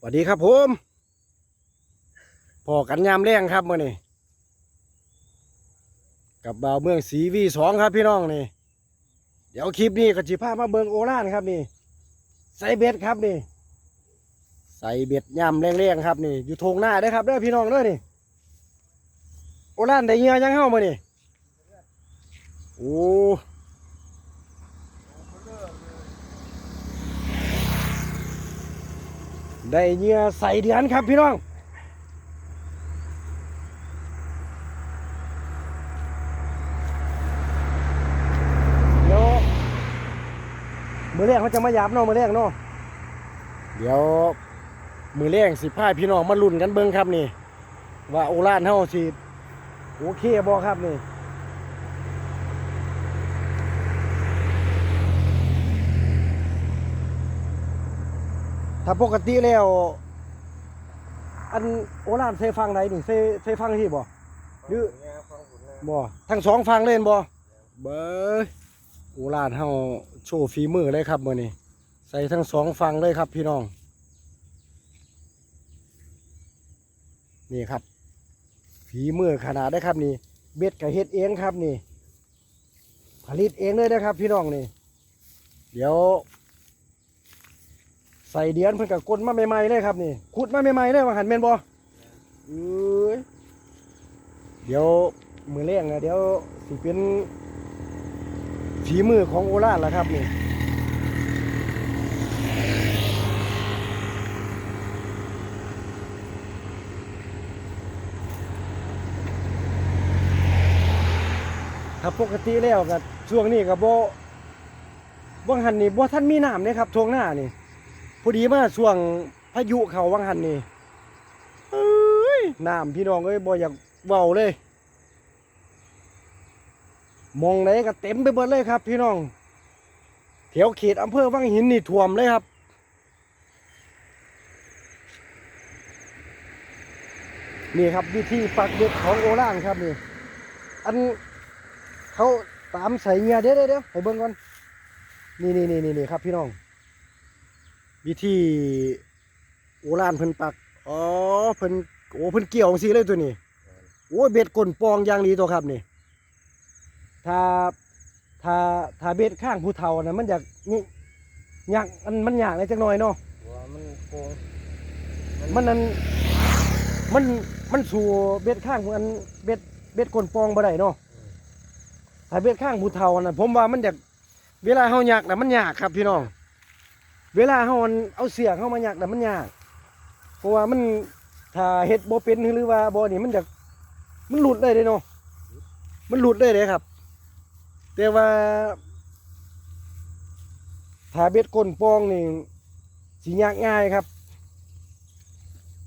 สวัสดีครับผมพอกันยามแรงครับมื่อนี้กับบ่าวเมืองสีวีสองครับพี่น้องนี่ เดี๋ยวคลิปนี้ก็จิพามาเบิงโอรานครับนี่ ใส่เบ็ดครับนี่ ใส่เบ็ดยามแรงๆครับนี่ อยู่ทงหน้าได้ครับเด้อพี่น้องเด้อนี่โอรานได้เงียยังเข้ามานี่โอ้ ได้เงียใส่เดือนครับพี่น้องเดี๋ยวมือแรกเขาจะมาหยาบเนาะมือแรกเนาะเดี๋ยวมือแรกสิพายพี่น้องมาลุ้นกันเบิ่งครับนี่ ว่าโอรานเฮาสิโอเคบ่ครับนี่ ถ้าปกติแล้ว อันโอรานใส่ฟังไหนนี่ใส่ใส่ฟังที่บ่หรือบ่ทั้งสองฟังเล่นบ่เบ้ยโอรานเฮาโชว์ฝีมือเลยครับมื้อนี้ใส่ทั้งสองฟังเลยครับ พี่น้อง นี่ครับ ฝีมือขนาดได้ครับนี่ เบ็ดกับเฮ็ดเองครับนี่ ผลิตเองเลยนะครับ พี่น้องนี่ เดี๋ยว ใส่เดียนเพิ่นกับกลมาใหม่ๆเลยครับนี่ขุดมาใหม่ๆเลยว่าหันแม่นบ่เอ้ยเดี๋ยวมือแรงนะเดี๋ยวสิเป็นฝีมือของโอราแล้วครับนี่ถ้าปกติแล้วก็ช่วงนี้ก็บ่บ่หันนี่บ่ทันมีน้ำเลยครับช่วงหน้านี่ อดีมาช่วงพายุเขาวังหันนี่เอ้ยน้ำพี่น้องเอ้ยบ่อยากเว้าเลย มองไหนก็เต็มไปหมดเลยครับ พี่น้องแถวเขตอำเภอวังหินนี่ท่วมเลยครับนี่ครับวิธีปักเบ็ดของโอรานครับนี่ อันเขาตามใส่เงียเดี๋ยวเดี๋ยวเดี๋ยวให้เบิ่งก่อน นี่นี่นี่นี่ครับพี่น้อง วิธีโอรานเพิ่นปัก อ๋อเพิ่นโอ้เพิ่นเกี่ยวจังซี่เลยตัวนี้ โอ้ยเบ็ดก้นปองอย่างดีตัวครับนี่ ถ้าถ้าถ้าเบ็ดข้างผู้เฒ่านะมันอยากนี่ยากมันมันยากเลยจักหน่อยเนาะว่ามันโกงมันนั้นมันมันสู่เบ็ดข้างอันเบ็ดเบ็ดก้นปองบ่ได้เนาะถ้าเบ็ดข้างผู้เฒ่านะผมว่ามันอยากเวลาเฮาอยากนะมันยากครับพี่น้อง เวลาเฮาอันเอาเสียงเฮามาอยากนะมันยากเพราะว่ามันถ้าเฮ็ดบ่เป็นหรือว่าบ่นี่มันอยากมันหลุดเลยเด้เนาะมันหลุดเลยเด้ครับ แต่ว่าถ้าเบ็ดก้นปองนี่สิยากง่ายครับ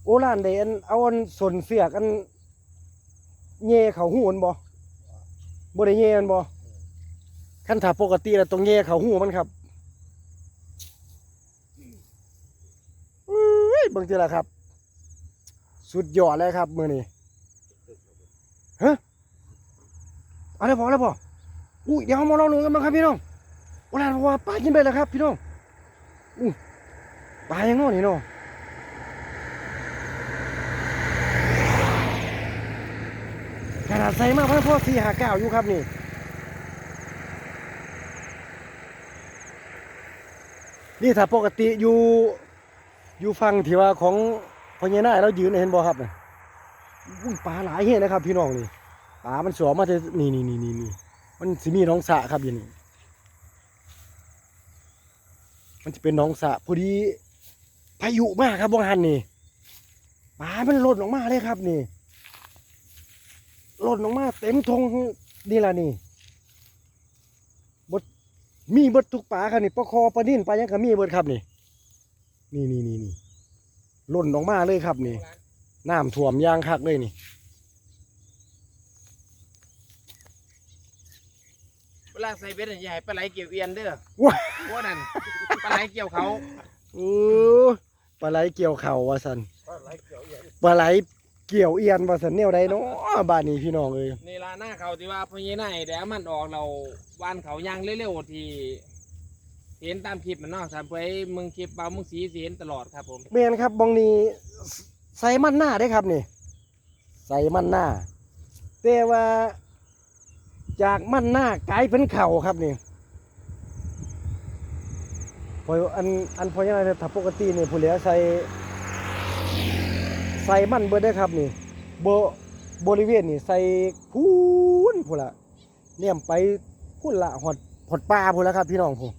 โอรานได้อันเอาอันสนเสียกอันเย่เขาหูนบ่บ่ได้แย่มันบ่ขั้นถ้าปกติแล้วต้องแย่เขาหูมันครับอุ้ย เบิ่งทีละครับ สุดยอดเลยครับ มือนี้ฮะเอะไรพอแล้วพออุ้ยเดี๋ยวเรามาลองกันบ้างครับพี่น้องโอลานว่าปลากินไปแล้วครับ พี่น้องอู้ปลายังน้อนี่เนาะขนาดใส่มากพ่อพ่อสี่หาเก้าอยู่ครับนี่นี่ถ้าปกติอยู่ อยู่ฟังที่ว่าของพญานาคเรายืนเห็นบ่ครับน่ะอุ้ยปลาหลายเฮ้นะครับ พี่น้องนี่ปลามันสวมมาแต่นี่นี่นี่นี่นี่มันสิมีน้องสะครับอยู่นี่มันจะเป็นน้องสะพอดีพายุมากครับบางหันนี่ปลามันหล่นออกมาเลยครับนี่หล่นออกมาเต็มทงนี่ล่ะนี่มีบดทุกปลาครับนี่ปลาคอปลานิ่นปลายังก็มีบดครับนี่ นี่นี่นี่นี่หล่นออกมาเลยครับนี่น้ำท่วมยางคักเลยนี่เวลาใส่เบ็ดอย่าให้ปลาไหลเกี่ยวเอียนเด้อว้าว่านั่นปลาไหลเกี่ยวเขาโอ้ปลาไหลเกี่ยวเข่าว่าสันปลาไหลเกี่ยวเอียนปลาไหลเกี่ยวเอียนว่าสันแนวใดเนาะบ้านนี้พี่น้องเอ้ยนี่ลาหน้าเขาที่ว่าพญานาคเดี๋ยวมันออกเราวานเขายางเร็วๆที่ เห็นตามคลิปมันเนาะถ้าไปมึงคลิปเบามึงสีสิเห็นตลอดครับผมแมนครับบองนี้ใส่มันหน้าได้ครับนี่ใส่มันหน้าแต่ว่าจากมันหน้ากลายเป็นเข่าครับนี่พออันอันพอยังไงถ้าปกตินี่ผู้เหลือใส่ใส่มันเบิดได้ครับนี่บบบริเวณนี่ใส่พูนพูนละเนี่ยไปพูนละหอดหอดปลาพูนละครับพี่น้องผม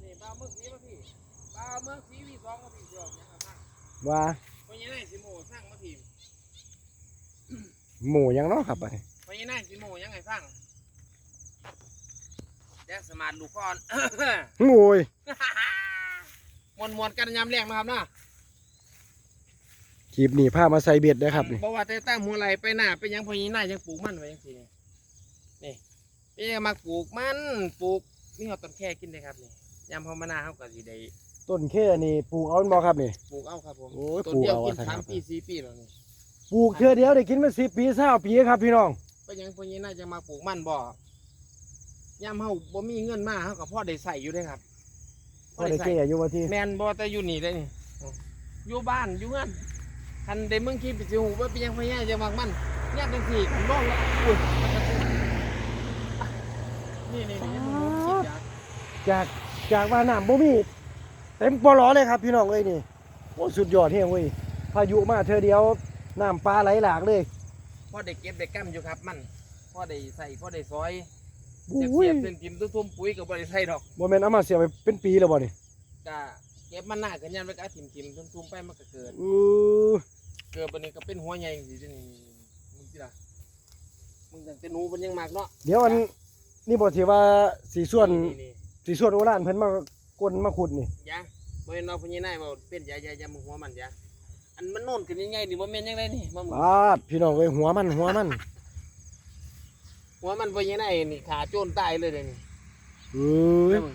องมาพี่เดียวเนี่ยครับว่าเพราะยังไงสิโมสร้างมาพี่หมูยังเนาะครับไปเพราะยังไงสิโมยังไงฟังแจ้งสมาร์ทลูกก่อนโอ้ยมวนมวนๆกันยำแรงนะครับเนาะคลิปนี้พามาใส่เบ็ดได้อครับนี่บอกว่าแต่ตั้งหัวไหลไปหน้าไปยังพอยีหน้ายังปลูกมันไว้ยังสินี่นี่พี่มาปลูกมันปลูกนี่เอาต้นแค่กินได้ครับนี่ยำพอมาหน้าเขาก็สิได้ ต้นแค่นี่ปลูกเอาแม่นบ่ครับนี่ ปลูกเอาครับผมโอ้ยต้นเดียวปลูกเอากินอะสามครับ ปีสี่ปีแล้วนี่ปลูกเทื่อเดียวได้กินมาสิปีเศร้าปีครับพี่น้องไปยังพอยีหน้าจะมาปลูกมันบ่ยำเฮาบ่มีเงินมาเฮาก็พอได้ใส่อยู่เด้ครับพอได้เก่อยู่ว่าที่แมนบ่แต่อยู่นี่ได้นี่อยู่บ้านอยู่เงินคันได้เมืองคิดไปสิหูว่าเป็นยังพอยีหน้าจะมักมันยามจังซี่ผมร้องแล้วอุ้ยมันกระตุ้นนี่นี่นี่ยังบ่รู้คิดอยากจากจากว่าน้ำบ่มีเต็มปอหลอเลยครับพี่น้องเอ้ยนี่โอ้สุดยอดเฮียเว้ยพายุมาเทื่อเดียวน้ำปลาไหลหลากเลยพ่อได้เก็บได้กั้มอยู่ครับ มันพ่อได้ใส่พ่อได้ซอยอุ้เสียยบเสียบเป็นกิมตุ้มๆปุ๋ยกับบริใส่ดอกบ่แม่นเอามาเสียไปเป็นปีแล้วบ่นี่ก็เก็บมันหน้ากันยันไปก็ทิมทิมๆตุ้มๆไปมันก็เกิดอือเกิดบันนี้ก็เป็นหัวใหญ่สิที่นี่มึงสิล่ะมึงตั้งแต่หนูมันยังมากเนาะเดี๋ยวอันนี่บ่สิว่าสีส่วนนี่สีส่วนโอรานเพิ่นมา กลมาขุดนี่ๆยะบ่เห็นเราพญานายมาเป็นยายายามึงหัวมันยะอันมันโน่นขึ้นยังไงนี่บ่แม่นยังไงนี่มามึงปาดพี่น้องเอ้ยหัวมันหัวมัน หัวมันพญานายนี่ขาโจนตายเลยเดี๋ยวนี้เอ้ยเด้อมึง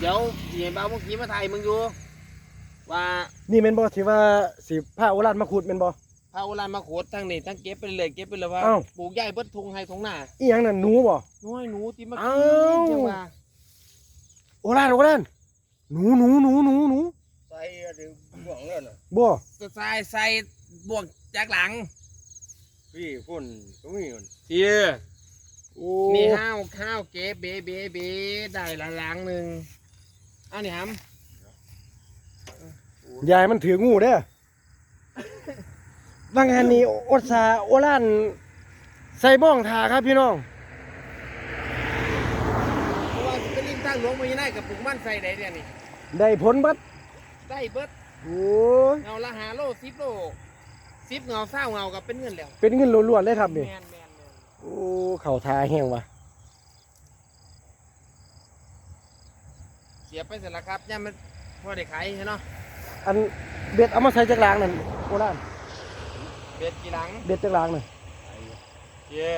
เดี๋ยวสิให้บ่าวเมื่อกี้มาถ่ายมึงอยู่ว่านี่แม่นบ่สิว่าสิพาโอรานมาขุดแม่นบ่พาโอรานมาโขดทั้งนี่ทั้งเก็บไปเลยเก็บไปเลยว่าเอ้าปลูกใหญ่เบิดทงไห้ทงหน้าอีหยังนั่นหนูบ่น้อยหนูที่มาเอ้ากินจังว่า โอรานโอรานหนูหนูหนูหนูหนูใส่ถึงบ่วงเลยน่ะบ่จะใส่ใส่บ่วงจากหลัง พี่พุ่นก็มีมันเทียโอ้มีข้าวข้าวเก็บเบเบเบได้ละหลังหนึ่งอันนี้ฮัมยายมันถืองูเด้อบางอันนี้อดสาโอรานใส่บ้องทาครับพี่น้อง เพราะว่า สิเป็นลิงตั้งหลวงมายังไงกับปลูกมันใส่ได้เนี่ยนี่ได้ผลบัดได้เบิดโอ้ยเงาละหาโลสิบโลสิบเงาเศร้าเงากับเป็นเงินแล้วเป็นเงินล้วนๆเลยครับแมนี่นแมนแมนโอ้เข่าทาแห้งว่ะเสียไปเสร็จแล้วครับย่ามันพอได้ขายใช่เนาะอันเบ็ดเอามาใส่จากรางนั่นโอรานเบ็ดกี่หลังเบ็ดจากรางนั่นเย่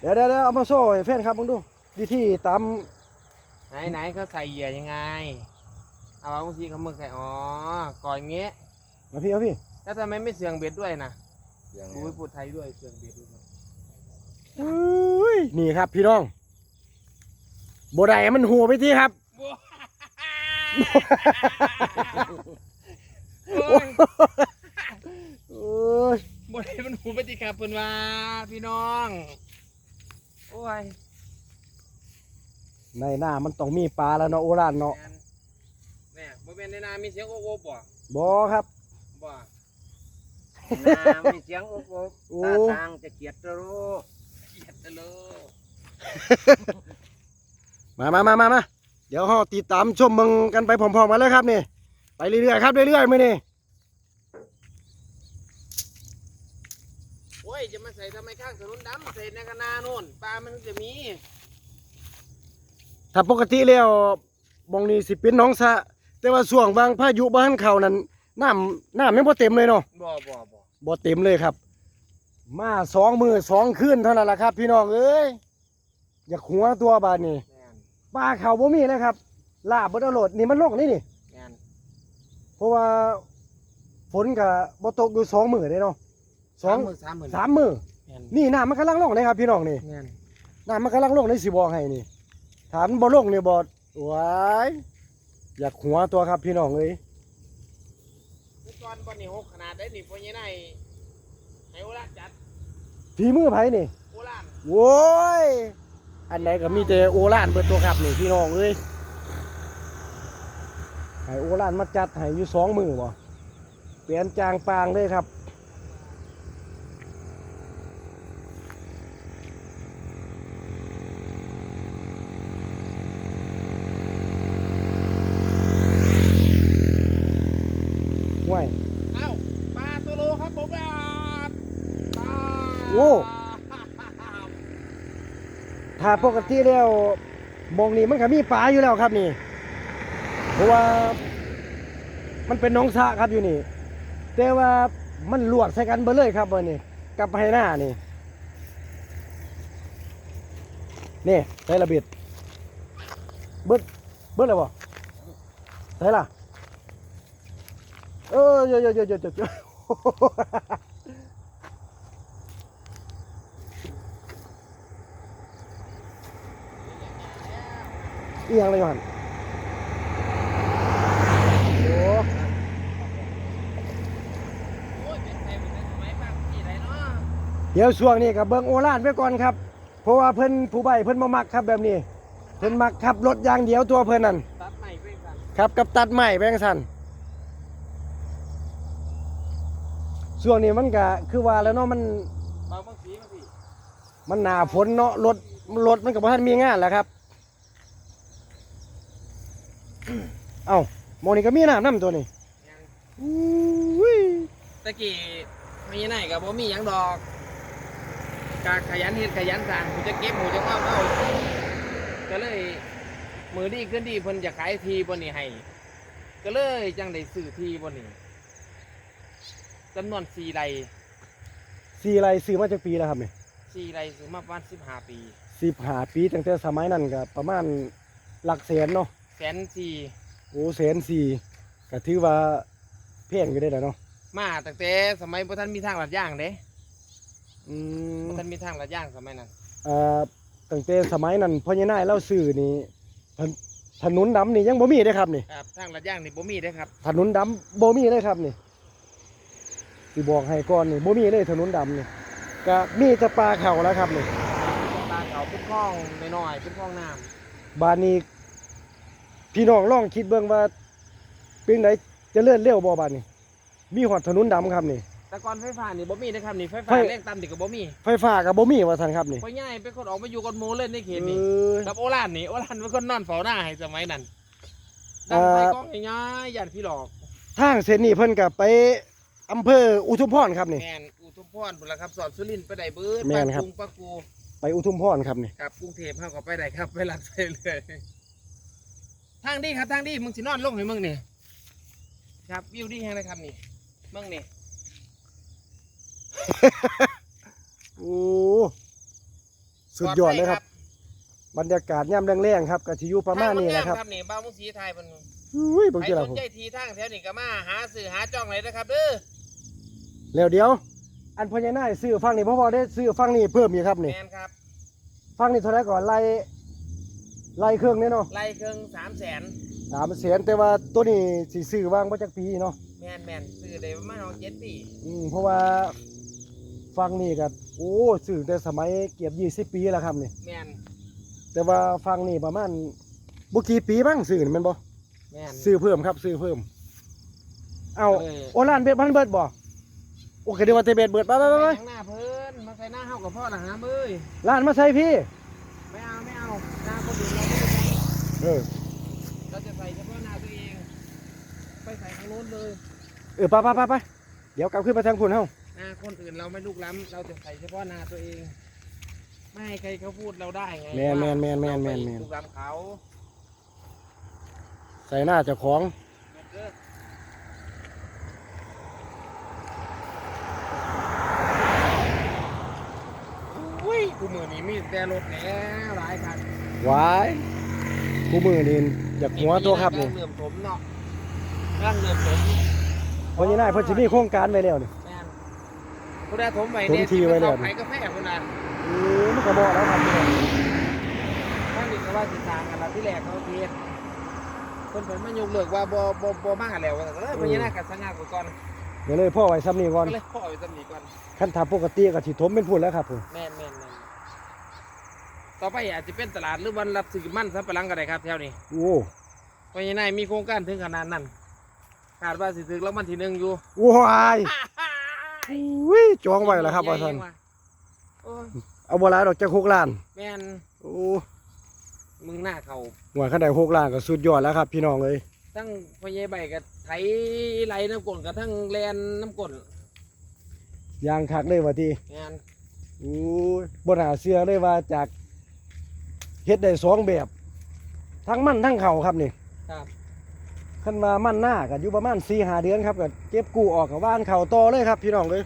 เดี๋ยวเดี๋ยวเดี๋ยวเอามาโซ่ให้แฟนครับมึงดู วิธีตามไหนไหนเขาใส่เหยื่อยังไง เอาบางทีเขามึงใส่อ๋อก่อนอย่างเงี้ยมาพี่เอาพี่แล้วทำไมไม่เสืองเบ็ดด้วยนะอย่างกูนี้ไปพูดไทยด้วยเสืองเบ็ดด้วยอุ้ยนี่ครับพี่น้องโบได้มันหัวไปที่ครับ โอ้ยโอ้ยบได้มันหูปฏิกาเพิ่นว่าพี่น้อง โอ้ย ในหน้ามันต้องมีปลาแล้วเนาะโอรานเนาะแม่นแม่บ่แม่นในนามีเสียงโอ้โหบ่บอครับบ่น้ำมีเสียงโอ๊กโอ๊กโอ้ตาทางจะเกียดตะโรเกลียดตะโลมามามามามาเดี๋ยวเราติดตามชมมึงกันไปพร้อมๆกันเลยครับนี่ ไปเรื่อยๆครับเรื่อยๆไม่นี่โอ้ยจะมาใส่ทำไมข้างถนนดำใส่ในคณะโน่นปลามันจะมี ถ้าปกติแล้วบองนี้สิเป็นหน้องสระแต่ว่าช่วงบางพายุบ้านเขานั้นน้ำน้ำยังบ่เต็มเลยเนาะ บ่บ่บ่บ่เต็มเลยครับ มาสองมือสองคืนเท่านั้นแหละครับ พี่น้องเอ้ยอยากหัวตัวบาดนี้แม่นปลาเขาบ่มีเลยครับ ลาบบ่ได้โหลดนี่มันลงนี่นี่ แม่นเพราะว่าฝนก็บ่ตกอยู่สองมื้อเด้เนาะสองมือสามหมื่นสามมื้อแม่นนี่น้ำมันกำลังลงเลยครับ พี่น้องนี่แม่นน้ำมันกำลังลงในสิบอกให้นี่ ถามบ่ลงนี่บ่ว้ายอยากหัวตัวครับพี่น้องเอ้ยคือตอนบอนี่หกขนาดได้นี่พญานาคให้โอลานจัดฝีมือไผนี่โอลานโว้ยอันไหนก็มีแต่โอลานเบิดตัวครับนี่พี่น้องเอ้ยให้โอลานมาจัดให้อยู่สองมือบ่เปลี่ยนจางปางเลยครับ ห่วย เอ้าปลาตัวโลครับผมอะปลา โอ้ ถ้าปกติแล้วมองนี้มันก็มีปลาอยู่แล้วครับนี่ เพราะว่ามันเป็นน้องสะครับอยู่นี่ แต่ว่ามันลวดใส่กันเบดเลยครับวันนี้กับไฮหน้านี่นี่ใส่ระเบิดเบิดเบิดเลยบ่ใส่ล่ะเออเยอะเยอะเยอะเยอะ เยอะอีหยังเลยมันโอ้โอ้ยเป็นไงเป็นไงสมัยบางที่ไหนเนาะเดี๋ยวช่วงนี้กับเบิ้งโอลานไปก่อนครับ เพราะว่าเพิ่นผู้ใบเพิ่นมามักครับแบบนี้ เพิ่นมักขับรถอย่างเดียวตัวเพิ่นนั่นตัดใหม่เป็นกันครับกับตัดไม้แบงสันช่วงนี้มันก็คือว่าแล้วเนาะมันบางบางสีบางสีมันหนาฝนเนาะรถรถมันก็บ่ทันมีงานแหล้วครับ เอ้าโมอนี่ก็มีน้ำน้ำตัวนี้ยังอุ้ยตะกี้มีไหนกับบ่มีหยังดอกกาขยันเฮ็ดขยันสร้างผมจะเก็บผมจะเอาเอาก็เลยมือดีขึ้นดีเพิ่นจะขายทีบนนี้ให้ ก็เลยจังได้ซื้อทีบนนี้จำนวนสี่ไร่สีอะไรซื้อมาจากปีแล้วครับนี่สี่ไร่ซื้อมาประมาณสิบห้าปีสิบห้าปีตั้งแต่สมัยนั้นก็ประมาณหลักแสนเนาะแสนสี่ โอ้แสนสี่ก็ถือว่าแพงอยู่ได้แล้วเนาะมาตั้งแต่สมัยพระท่านมีทางลัดย่างเด้อืมพระท่านมีทางลัดย่างสมัยนั้นเอ่อตั้งแต่สมัยนั้นพ่อใหญ่นายเล่าซื้อนี่ถนถนนดำนี่ยังบ่มีเลยครับนี่ ครับทางลัดย่างนี่บ่มีเด้ครับถนนดำบ่มีเลยครับนี่สิบอกให้ก่อนนี่บ่มีเลยถนนดำนี่ก็มีแต่ปลาเขาแล้วครับนี่ตาเขาเป็นคลองน้อยๆเป็นคลองน้บ้านนี้ พี่น้องลองคิดเบิ่งว่าเป็นไดเจะเลื่อนเร็วบ่บ้านนี้มีหอดถนนดำครับนี่ำแต่ก่อนไฟฟ้านี่บ่มีเด้ครับนี่ไฟฟ้าไฟ แรงต่ำนี่ก็บ่มีไฟฟ้าก็บ่มีว่าซั่นครับนี่พ่อใหญ่เป็นคนออกมาอยู่กับหมู่เล่นในเขตเอนี่อกับโอรานนี่โอรานเป็นคนนอนเฝ้าหน้าให้สมัยนั้นเอ่ดังอไฟกล้องง่ายๆย่านพี่หลอกทางเส้นนี้เพิ่นก็ไปอำเภออุทุมพรครับนี่ แม่นอุทุมพรพุ่นล่ะครับสอนสุรินทร์ไปได้เบิดแม่นครับ ปางกรุงปะกูไปอุทุมพรครับนี่ ครับกรุงเทพเฮาก็ไปได้ครับไปรับไปเลยทางดีครับทางดีมึงสินอนลงให้มึงนี่ครับวิวดีแฮงเลยครับนี่มึงนี่โอ้สุดยอดเลยครับ บรรยากาศย่ำแรงๆครับก็สิอยู่ประมาณนี้แหละครับทางมันงามครับนี่บ้าวมุงสีไทยเพิ่นอุ้ยเบิ่งใครจิสล่ะนผมใจทีทางแถวนี้ก็มาหาซื้อหาจ้องเลยนะครับเด้อแล้วเดี๋ยว อันพญานาคซื้อฟังนี่พ่อพอได้ซื้อฟังนี่เพิ่มอีกครับนี่แมนครับฟังนี่เท่าไหร่ก่อนไล่ ไล่เครื่องนี่เนาะไล่เครื่องสามแสนสามแสนแต่ว่าตัวนี้สิซื้อวางมาจากปีเนาะแมนแมนซื้อได้ประมาณเจ็ดปีอืมเพราะว่าฟังนี่ก็โอ้ซื้อแต่สมัยเกือบยี่สิบปีแล้วครับนี่แมนแต่ว่าฟังนี่ประมาณบุกี่ปีบ้างซื้อนี่แมันบ่แมนซื้อเพิ่มครับซื้อเพิ่ม เอาเออโอร้านเบ็ดมันเบิดบ่โอเคเดี๋ยวว่าแต่เบ็ดเบิดไปไปไปไปข้างหน้าเพิ่นมาใส่หน้าเฮากับพ่อหลังน้ำเอ้ยร้านมาใส่พี่ เออเราจะใส่เฉพาะหน้าตัวเอง ไปใส่ข้างโน้นเลยเออไปไปไปไปเดี๋ยวกลับขึ้นไปทางคุณเฮาหน้าคนอื่นเราไม่ลุกล้ำเราจะใส่เฉพาะหน้าตัวเอง ไม่ให้ใครเขาพูดเราได้ไงแมนแมนแมนแมนแมนแมนลุกล้ำเขาใส่หน้าเจ้าของเด้ออุ้ยกูมือนี้มีแต่รถแล้วหลายคันวาย กูมือนี่อยากหัวตัวครับนี่กำลังเริ่มถมเนาะกำลังเริ่มถมเพราะยังไงเพิ่นสิมีโครงการไว้แล้วนี่แม่นผู้ใดถมไปถมทีไว้แล้วไผกาแฟคนนั้นเออมันก็บอกแล้วครับพี่น้องทางนี่ก็ว่าสิทางกันละที่แรกเขาเทศเพิ่นเพิ่นมายกเลิกว่าบ่บ่บ่มาแล้วว่าก็เลยพญานาคกัสงาไปก่อนเดี๋ยวเลยพ่อไว้ซ้ำนี่ก่อนก็เลยพ่อไปตำหนิก่อนขั้นถามปกติก็สิถมเป็นพูดแล้วครับผมแม่นแม่นแม่น ต่อไปอาจจะเป็นตลาดหรือวันรับซื้อมันสับปะหลังก็ได้ครับแถวนี้โอ้พญานาคมีโครงการถึงขนาดนั้นคาดว่าสิถึงรางวัลที่หนึ่งอยู่ว้ายอุ้ยจองไว้แล้วครับว่าท่านโอ้ยเอาบ่หลายดอกจัก6ล้านแม่นโอ้มึงหน้าเขาหัวขันได้6ล้านก็สุดยอดแล้วครับ พี่น้องเอ้ยทั้งพญาใบกับไถไหลน้ำกลนกับทั้งแลนน้ำกลนยางคักเลยว่าทีแม่นโอ้ยบ่น่าเชื่อเลยว่าจาก เฮ็ดได้สองแบบ ทั้งมันทั้งเข่าครับนี่ครับคันว่ามันหน้าก็อยู่ประมาณ4-5เดือนครับก็เก็บกู้ออกกับว่านเข่าต่อเลยครับ พี่น้องเอ้ย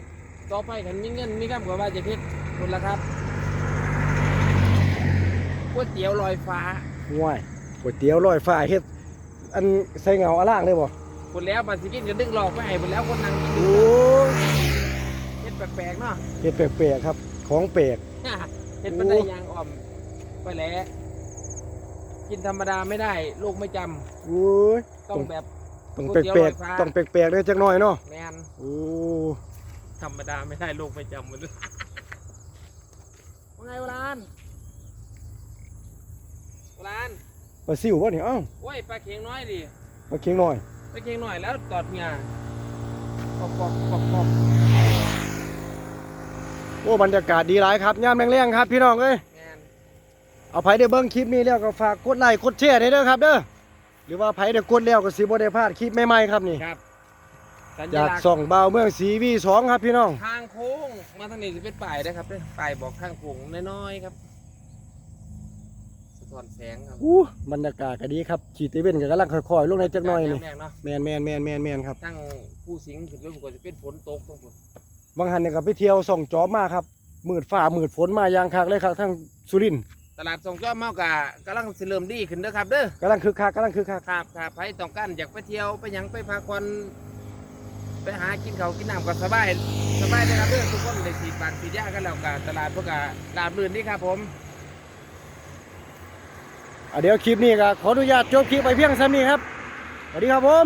ต่อไปขันมีเงินมีคำกว่าว่าจะพิษคุณละครับก๋วยเตี๋ยวลอยฟ้าห่วยก๋วยเตี๋ยวลอยฟ้าเฮ็ดอันใส่เงาอะล่างเลยบ่คุณแล้วบัตรสิกินก็ดึงหลอกไปให้คุณแล้วคนนั่งกินโอ้ยเฮ็ดแปลกๆเนาะเฮ็ดแปลกๆครับ ของแปลกเฮ็ดมันได้ยางอ่อม ไปแล้วกินธรรมดาไม่ได้ลูกไม่จำโอ้ย ต้องแบบต้องก๋วยเตี๋ยวแปลลกอยฟ้าๆต้องแปลกๆเด้อจักหน่อยเนาะแมนโอ้ธรรมดาไม่ได้ลูกไม่จำมันด้วยว่าไงวรานวรานปลาซิวบ่นี่เอ้าโอ้ยปลาเค็งน้อยดิปลาเค็งหน่อยปลาเค็งน้อยแล้วตอดเงาปอกปอกปอกปอกโอ้บรรยากาศดีหลายครับยามแรงๆครับ พี่น้องเอ้ยแมน เอาไผได้เบิ่งคลิปนี้แล้วก็ฝากกดไลค์กดแชร์ให้เด้อครับเด้อหรือว่าไผได้กดแล้วก็สิบ่ได้พลาดคลิปใหม่ๆครับนี่ครับสัญจากลักษณ์ส่องบ่าวเมืองสีวีสองครับพี่น้องทางโค้งมาทางนี้จะเป็นป้ายนะครับเด้อป้ายบอกทางโค้งน้อยๆครับสะท้อนแสงครับอู้บรรยากาศก็ดีครับขีดตะเว้นก็กำลังค่อยๆลงในจักหน่อยนี่แรกๆเนาะแม่นแม่นแม่นแม่นแม่นครับตั้งผู้สิงห์ถึงเรื่องกว่าจะเป็นฝนตกตรงฝนบางหันเนี่ยก็ไปเที่ยวส่องจอมมาครับมืดฟ้ามืดฝนมาอย่างคักเลยครับทั้งสุรินทร์ ตลาดส่งเจ้าเมากะกำลังสิเริ่มดีขึ้นเด้อครับเด้อกำลังคึกคักกำลังคึกคักครับครับใครต้องการอยากไปเที่ยวไปหยังไปพักผ่อนไปหากินเขาวกินน้ำก็สบายสบายเลยครับเด้อทุกคนได้สีดบานสีดยากันแล้วกะตลาดพวกกะลาบลื่นนี่ครับผม อะเดี๋ยวคลิปนี้ก็ขออนุญาตจบคลิปไปเพียงเท่านี้ครับสวัสดีครับผม